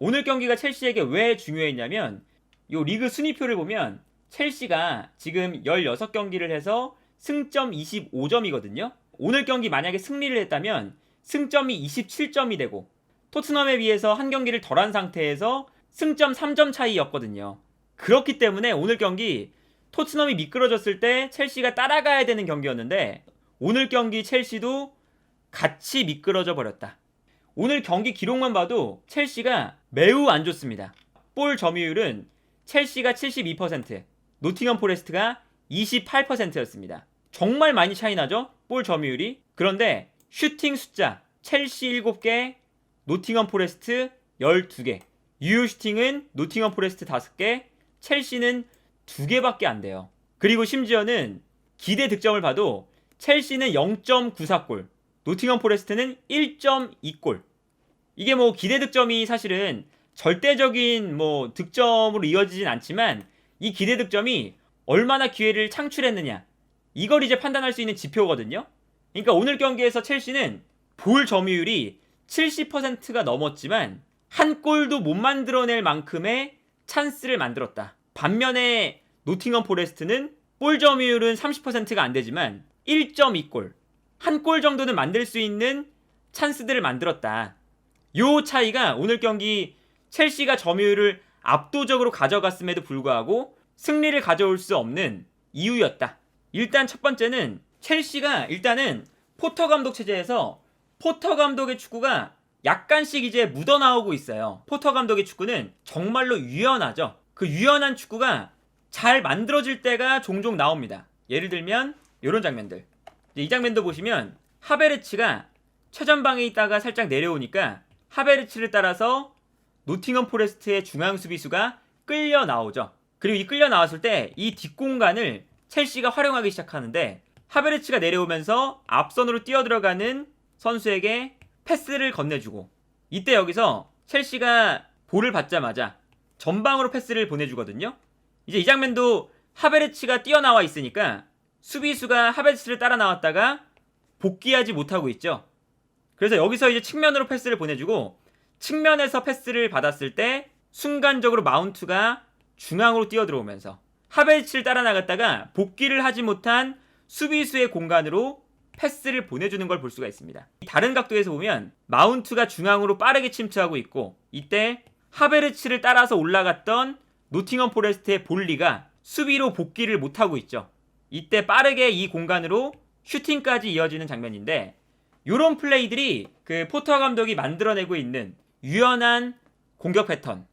오늘 경기가 첼시에게 왜 중요했냐면 요 리그 순위표를 보면 첼시가 지금 16경기를 해서 승점 25점이거든요. 오늘 경기 만약에 승리를 했다면 승점이 27점이 되고 토트넘에 비해서 한 경기를 덜한 상태에서 승점 3점 차이였거든요. 그렇기 때문에 오늘 경기 토트넘이 미끄러졌을 때 첼시가 따라가야 되는 경기였는데 오늘 경기 첼시도 같이 미끄러져 버렸다. 오늘 경기 기록만 봐도 첼시가 매우 안 좋습니다. 볼 점유율은 첼시가 72%, 노팅엄 포레스트가 28%였습니다. 정말 많이 차이 나죠? 볼 점유율이. 그런데 슈팅 숫자 첼시 7개, 노팅엄 포레스트 12개. 유효 슈팅은 노팅엄 포레스트 5개, 첼시는 2개밖에 안 돼요. 그리고 심지어는 기대 득점을 봐도 첼시는 0.94골, 노팅엄 포레스트는 1.2골. 이게 뭐 기대 득점이 사실은 절대적인 뭐 득점으로 이어지진 않지만 이 기대 득점이 얼마나 기회를 창출했느냐 이걸 이제 판단할 수 있는 지표거든요. 그러니까 오늘 경기에서 첼시는 볼 점유율이 70%가 넘었지만 한 골도 못 만들어낼 만큼의 찬스를 만들었다. 반면에 노팅엄 포레스트는 볼 점유율은 30%가 안 되지만 1.2골 한 골 정도는 만들 수 있는 찬스들을 만들었다. 요 차이가 오늘 경기 첼시가 점유율을 압도적으로 가져갔음에도 불구하고 승리를 가져올 수 없는 이유였다. 일단 첫 번째는 첼시가 일단은 포터 감독 체제에서 포터 감독의 축구가 약간씩 이제 묻어나오고 있어요. 포터 감독의 축구는 정말로 유연하죠. 그 유연한 축구가 잘 만들어질 때가 종종 나옵니다. 예를 들면 이런 장면들. 이 장면도 보시면 하베르츠가 최전방에 있다가 살짝 내려오니까 하베르츠를 따라서 노팅엄 포레스트의 중앙 수비수가 끌려 나오죠. 그리고 이 끌려 나왔을 때 이 뒷공간을 첼시가 활용하기 시작하는데 하베르츠가 내려오면서 앞선으로 뛰어들어가는 선수에게 패스를 건네주고 이때 여기서 첼시가 볼을 받자마자 전방으로 패스를 보내주거든요. 이제 이 장면도 하베르츠가 뛰어나와 있으니까 수비수가 하베르츠를 따라 나왔다가 복귀하지 못하고 있죠. 그래서 여기서 이제 측면으로 패스를 보내주고 측면에서 패스를 받았을 때 순간적으로 마운트가 중앙으로 뛰어들어오면서 하베르츠를 따라 나갔다가 복귀를 하지 못한 수비수의 공간으로 패스를 보내주는 걸 볼 수가 있습니다. 다른 각도에서 보면 마운트가 중앙으로 빠르게 침투하고 있고 이때 하베르츠를 따라서 올라갔던 노팅엄 포레스트의 볼리가 수비로 복귀를 못하고 있죠. 이때 빠르게 이 공간으로 슈팅까지 이어지는 장면인데 이런 플레이들이 그 포터 감독이 만들어내고 있는 유연한 공격 패턴,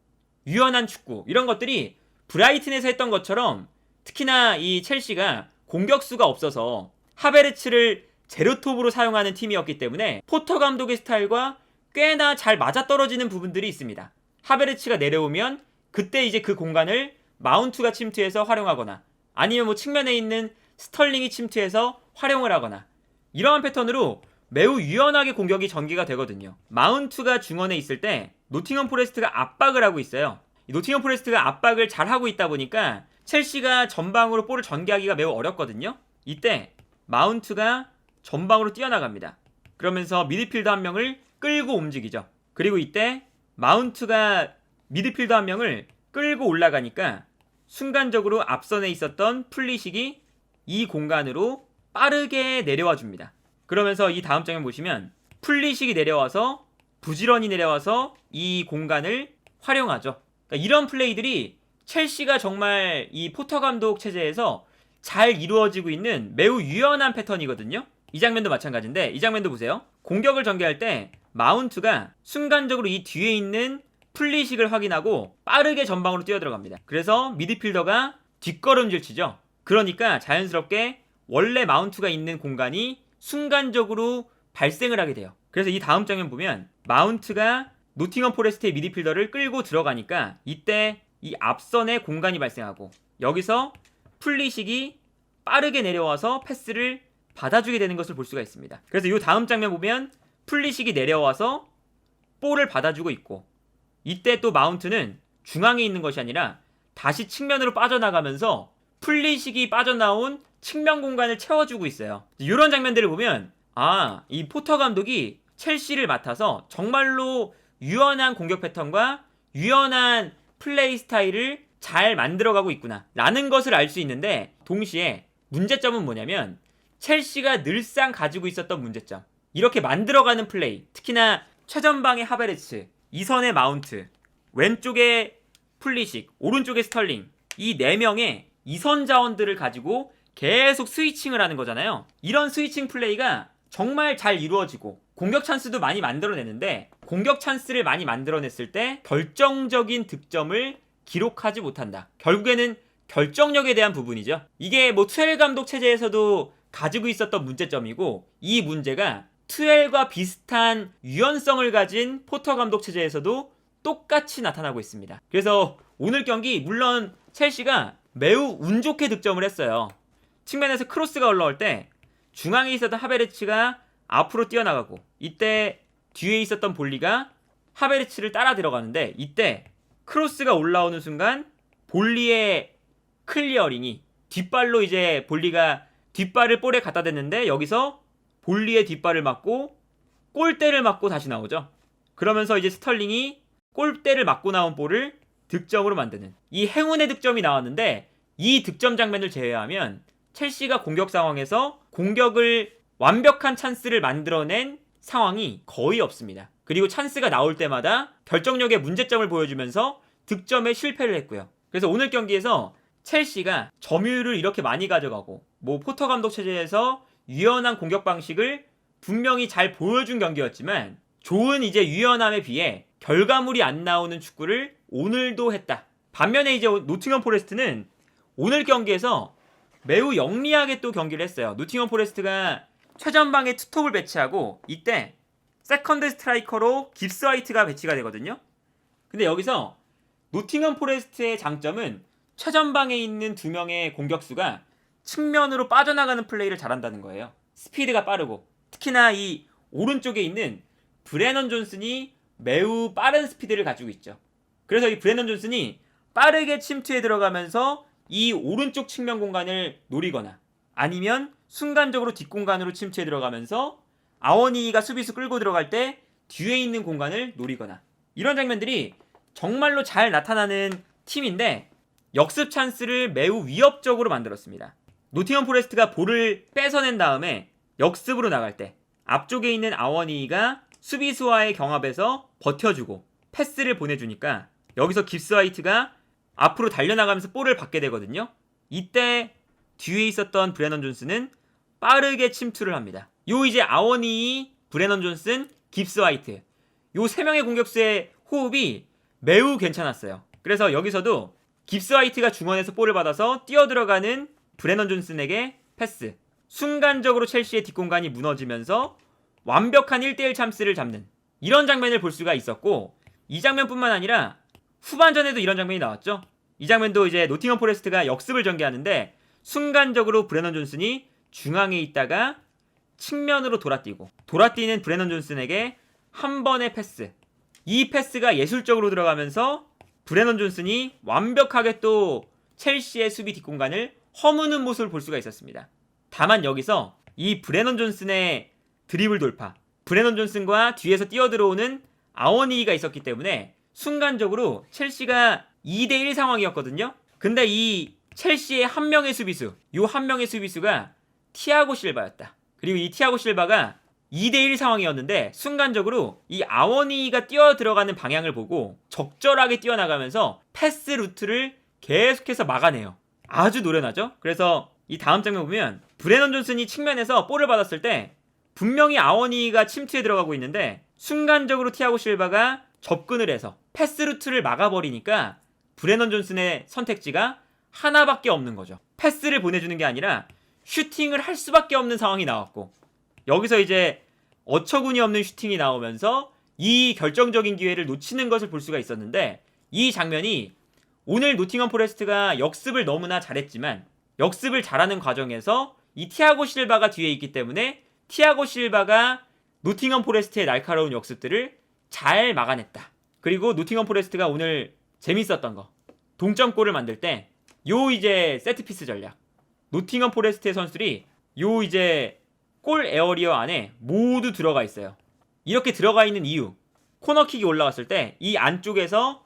유연한 축구 이런 것들이 브라이튼에서 했던 것처럼 특히나 이 첼시가 공격수가 없어서 하베르츠를 제로톱으로 사용하는 팀이었기 때문에 포터 감독의 스타일과 꽤나 잘 맞아떨어지는 부분들이 있습니다. 하베르츠가 내려오면 그때 이제 그 공간을 마운트가 침투해서 활용하거나 아니면 뭐 측면에 있는 스털링이 침투해서 활용을 하거나 이러한 패턴으로 매우 유연하게 공격이 전개가 되거든요. 마운트가 중원에 있을 때 노팅엄 포레스트가 압박을 하고 있어요. 이 노팅엄 포레스트가 압박을 잘 하고 있다 보니까 첼시가 전방으로 볼을 전개하기가 매우 어렵거든요. 이때 마운트가 전방으로 뛰어나갑니다. 그러면서 미드필더 한 명을 끌고 움직이죠. 그리고 이때 마운트가 미드필더 한 명을 끌고 올라가니까 순간적으로 앞선에 있었던 플리식이 이 공간으로 빠르게 내려와 줍니다. 그러면서 이 다음 장면 보시면 플리식이 내려와서 부지런히 내려와서 이 공간을 활용하죠. 그러니까 이런 플레이들이 첼시가 정말 이 포터 감독 체제에서 잘 이루어지고 있는 매우 유연한 패턴이거든요. 이 장면도 마찬가지인데 이 장면도 보세요. 공격을 전개할 때 마운트가 순간적으로 이 뒤에 있는 플리식을 확인하고 빠르게 전방으로 뛰어들어갑니다. 그래서 미드필더가 뒷걸음질 치죠. 그러니까 자연스럽게 원래 마운트가 있는 공간이 순간적으로 발생을 하게 돼요. 그래서 이 다음 장면 보면 마운트가 노팅엄 포레스트의 미드필더를 끌고 들어가니까 이때 이 앞선에 공간이 발생하고 여기서 플리식이 빠르게 내려와서 패스를 받아주게 되는 것을 볼 수가 있습니다. 그래서 이 다음 장면 보면 플리식이 내려와서 볼을 받아주고 있고 이때 또 마운트는 중앙에 있는 것이 아니라 다시 측면으로 빠져나가면서 플리식이 빠져나온 측면 공간을 채워주고 있어요. 이런 장면들을 보면 아, 이 포터 감독이 첼시를 맡아서 정말로 유연한 공격 패턴과 유연한 플레이 스타일을 잘 만들어가고 있구나 라는 것을 알 수 있는데 동시에 문제점은 뭐냐면 첼시가 늘상 가지고 있었던 문제점 이렇게 만들어가는 플레이 특히나 최전방의 하베르츠 이선의 마운트 왼쪽에 플리식 오른쪽에 스털링 이 네 명의 이선 자원들을 가지고 계속 스위칭을 하는 거잖아요 이런 스위칭 플레이가 정말 잘 이루어지고 공격 찬스도 많이 만들어내는데 공격 찬스를 많이 만들어냈을 때 결정적인 득점을 기록하지 못한다. 결국에는 결정력에 대한 부분이죠. 이게 뭐 투엘 감독 체제에서도 가지고 있었던 문제점이고 이 문제가 투엘과 비슷한 유연성을 가진 포터 감독 체제에서도 똑같이 나타나고 있습니다. 그래서 오늘 경기 물론 첼시가 매우 운 좋게 득점을 했어요. 측면에서 크로스가 올라올 때 중앙에 있었던 하베르츠가 앞으로 뛰어나가고 이때 뒤에 있었던 볼리가 하베르츠를 따라 들어가는데 이때 크로스가 올라오는 순간 볼리의 클리어링이 뒷발로 이제 볼리가 뒷발을 볼에 갖다 댔는데 여기서 볼리의 뒷발을 맞고 골대를 맞고 다시 나오죠. 그러면서 이제 스털링이 골대를 맞고 나온 볼을 득점으로 만드는 이 행운의 득점이 나왔는데 이 득점 장면을 제외하면 첼시가 공격 상황에서 공격을 완벽한 찬스를 만들어낸 상황이 거의 없습니다. 그리고 찬스가 나올 때마다 결정력의 문제점을 보여주면서 득점에 실패를 했고요. 그래서 오늘 경기에서 첼시가 점유율을 이렇게 많이 가져가고 뭐 포터 감독 체제에서 유연한 공격 방식을 분명히 잘 보여준 경기였지만 좋은 이제 유연함에 비해 결과물이 안 나오는 축구를 오늘도 했다. 반면에 이제 노팅엄 포레스트는 오늘 경기에서 매우 영리하게 또 경기를 했어요. 노팅엄 포레스트가 최전방에 투톱을 배치하고 이때 세컨드 스트라이커로 깁스 화이트가 배치가 되거든요. 근데 여기서 노팅엄 포레스트의 장점은 최전방에 있는 두 명의 공격수가 측면으로 빠져나가는 플레이를 잘한다는 거예요. 스피드가 빠르고 특히나 이 오른쪽에 있는 브레넌 존슨이 매우 빠른 스피드를 가지고 있죠. 그래서 이 브레넌 존슨이 빠르게 침투에 들어가면서 이 오른쪽 측면 공간을 노리거나 아니면 순간적으로 뒷공간으로 침투에 들어가면서 아워니가 수비수 끌고 들어갈 때 뒤에 있는 공간을 노리거나 이런 장면들이 정말로 잘 나타나는 팀인데 역습 찬스를 매우 위협적으로 만들었습니다. 노팅엄 포레스트가 볼을 뺏어낸 다음에 역습으로 나갈 때 앞쪽에 있는 아워니가 수비수와의 경합에서 버텨주고 패스를 보내주니까 여기서 깁스 화이트가 앞으로 달려나가면서 볼을 받게 되거든요. 이때 뒤에 있었던 브레넌 존스는 빠르게 침투를 합니다. 요 이제 아워니, 브레넌 존슨, 깁스 화이트 요 세 명의 공격수의 호흡이 매우 괜찮았어요. 그래서 여기서도 깁스 화이트가 중원에서 볼을 받아서 뛰어 들어가는 브레넌 존슨에게 패스. 순간적으로 첼시의 뒷공간이 무너지면서 완벽한 1대1 참스를 잡는 이런 장면을 볼 수가 있었고 이 장면뿐만 아니라 후반전에도 이런 장면이 나왔죠. 이 장면도 이제 노팅엄 포레스트가 역습을 전개하는데 순간적으로 브레넌 존슨이 중앙에 있다가 측면으로 돌아뛰고 돌아뛰는 브레넌 존슨에게 한 번의 패스. 이 패스가 예술적으로 들어가면서 브레넌 존슨이 완벽하게 또 첼시의 수비 뒷공간을 허무는 모습을 볼 수가 있었습니다. 다만 여기서 이 브레넌 존슨의 드리블 돌파, 브레넌 존슨과 뒤에서 뛰어들어오는 아워니가 있었기 때문에 순간적으로 첼시가 2대1 상황이었거든요. 근데 이 첼시의 한 명의 수비수, 요 한 명의 수비수가 티아고 실바였다. 그리고 이 티아고 실바가 2대1 상황이었는데 순간적으로 이 아워니가 뛰어 들어가는 방향을 보고 적절하게 뛰어나가면서 패스 루트를 계속해서 막아내요. 아주 노련하죠? 그래서 이 다음 장면 보면 브레넌 존슨이 측면에서 볼을 받았을 때 분명히 아워니가 침투에 들어가고 있는데 순간적으로 티아고 실바가 접근을 해서 패스 루트를 막아버리니까 브레넌 존슨의 선택지가 하나밖에 없는 거죠. 패스를 보내주는 게 아니라 슈팅을 할 수밖에 없는 상황이 나왔고 여기서 이제 어처구니 없는 슈팅이 나오면서 이 결정적인 기회를 놓치는 것을 볼 수가 있었는데 이 장면이 오늘 노팅엄 포레스트가 역습을 너무나 잘했지만 역습을 잘하는 과정에서 이 티아고 실바가 뒤에 있기 때문에 티아고 실바가 노팅엄 포레스트의 날카로운 역습들을 잘 막아냈다. 그리고 노팅엄 포레스트가 오늘 재밌었던 거 동점골을 만들 때 요 이제 세트피스 전략 노팅엄 포레스트의 선수들이 요 이제 골 에어리어 안에 모두 들어가 있어요. 이렇게 들어가 있는 이유 코너킥이 올라왔을 때 이 안쪽에서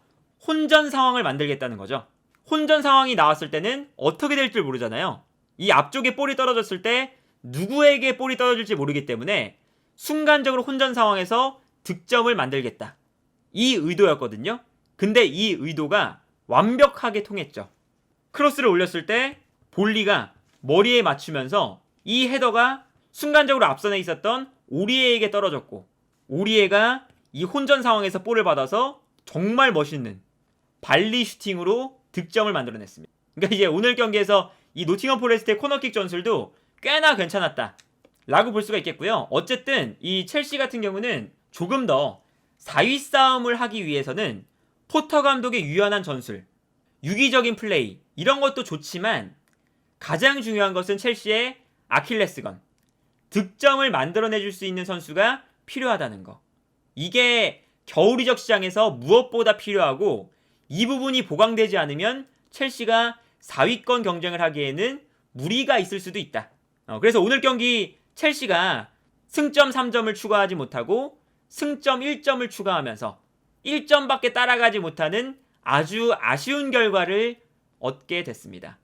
혼전 상황을 만들겠다는 거죠. 혼전 상황이 나왔을 때는 어떻게 될줄 모르잖아요. 이 앞쪽에 볼이 떨어졌을 때 누구에게 볼이 떨어질지 모르기 때문에 순간적으로 혼전 상황에서 득점을 만들겠다. 이 의도였거든요. 근데 이 의도가 완벽하게 통했죠. 크로스를 올렸을 때 볼리가 머리에 맞추면서 이 헤더가 순간적으로 앞선에 있었던 오리에에게 떨어졌고 오리에가 이 혼전 상황에서 볼을 받아서 정말 멋있는 발리 슈팅으로 득점을 만들어냈습니다. 그러니까 이제 오늘 경기에서 이 노팅엄 포레스트의 코너킥 전술도 꽤나 괜찮았다. 라고 볼 수가 있겠고요. 어쨌든 이 첼시 같은 경우는 조금 더 4위 싸움을 하기 위해서는 포터 감독의 유연한 전술, 유기적인 플레이 이런 것도 좋지만 가장 중요한 것은 첼시의 아킬레스건 득점을 만들어내 줄 수 있는 선수가 필요하다는 거. 이게 겨울 이적 시장에서 무엇보다 필요하고 이 부분이 보강되지 않으면 첼시가 4위권 경쟁을 하기에는 무리가 있을 수도 있다. 어, 그래서 오늘 경기 첼시가 승점 3점을 추가하지 못하고 승점 1점을 추가하면서 1점밖에 따라가지 못하는 아주 아쉬운 결과를 얻게 됐습니다.